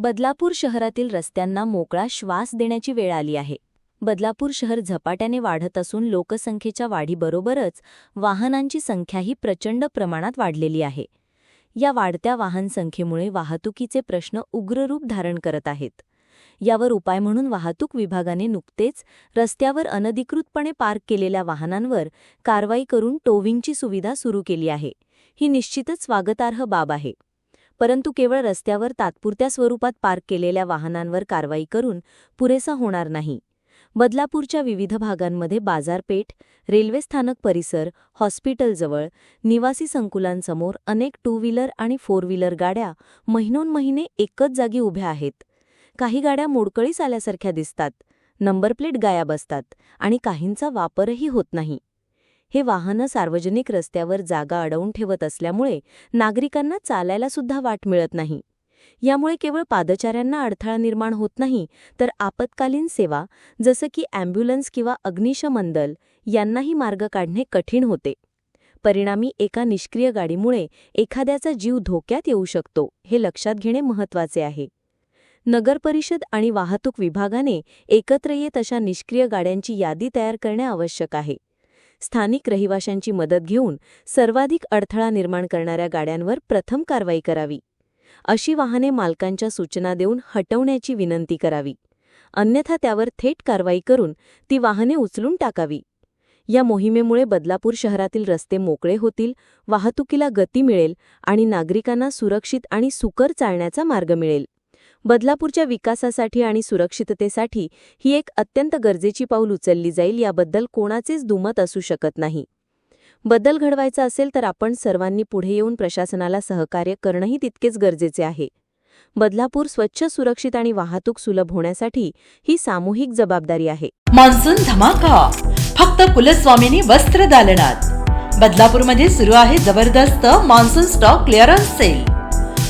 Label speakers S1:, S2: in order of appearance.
S1: बदलापूर शहरातील रस्त्यांना मोकळा श्वास देण्याची वेळ आली आहे. बदलापूर शहर झपाट्याने वाढत असून लोकसंख्येच्या वाढीबरोबरच वाहनांची संख्याही प्रचंड प्रमाणात वाढलेली आहे. या वाढत्या वाहनसंख्येमुळे वाहतुकीचे प्रश्न उग्र रूप धारण करत आहेत. यावर उपाय म्हणून वाहतूक विभागाने नुकतेच रस्त्यावर अनधिकृतपणे पार्क केलेल्या वाहनांवर कारवाई करून टोविंगची सुविधा सुरू केली आहे. ही निश्चितच स्वागतार्ह बाब आहे. परंतु केवळ रस्त्यावर तात्पुरत्या स्वरूपात पार्क केलेल्या वाहनांवर कारवाई करून पुरेसा होणार नाही. बदलापूरच्या विविध भागांमध्ये बाजारपेठ रेल्वे स्थानक परिसर हॉस्पिटलजवळ निवासी संकुलांसमोर अनेक टू व्हीलर आणि फोर व्हीलर गाड्या महिनोन महिने एकच जागी उभ्या आहेत. काही गाड्या मोडकळीस आल्यासारख्या दिसतात नंबर प्लेट गायब असतात आणि काहींचा वापरही होत नाही. हे वाहनं सार्वजनिक रस्त्यावर जागा अडवून ठेवत असल्यामुळे नागरिकांना चालायला सुद्धा वाट मिळत नाही. यामुळे केवळ पादचाऱ्यांना अडथळा निर्माण होत नाही तर आपत्कालीन सेवा जसं की अँब्युलन्स किंवा अग्निशमन दल यांनाही मार्ग काढणे कठीण होते. परिणामी एका निष्क्रिय गाडीमुळे एखाद्याचा जीव धोक्यात येऊ शकतो हे लक्षात घेणे महत्त्वाचे आहे. नगरपरिषद आणि वाहतूक विभागाने एकत्र येत अशा निष्क्रिय गाड्यांची यादी तयार करणे आवश्यक आहे. स्थानिक रहिवाशांची मदत घेऊन सर्वाधिक अडथळा निर्माण करणाऱ्या गाड्यांवर प्रथम कारवाई करावी. अशी वाहने मालकांच्या सूचना देऊन हटवण्याची विनंती करावी. अन्यथा त्यावर थेट कारवाई करून ती वाहने उचलून टाकावी. या मोहिमेमुळे बदलापूर शहरातील रस्ते मोकळे होतील वाहतुकीला गती मिळेल आणि नागरिकांना सुरक्षित आणि सुकर चालण्याचा मार्ग मिळेल. बदलापूरच्या विकासासाठी आणि सुरक्षिततेसाठी ही एक अत्यंत गरजेची पाऊल उचलली जाईल याबद्दल कोणाचेच दुमत असू शकत नाही. बदल घडवायचा असेल तर आपण सर्वांनी पुढे येऊन प्रशासनाला सहकार्य करणंही तितकेच गरजेचे आहे. बदलापूर स्वच्छ सुरक्षित आणि वाहतूक सुलभ होण्यासाठी ही सामूहिक जबाबदारी आहे.
S2: मान्सून धमाका. फक्त कुलस्वामिनी वस्त्र दालनात. बदलापूरमध्ये सुरू आहे जबरदस्त मान्सून स्टॉक क्लिअरन्स सेल.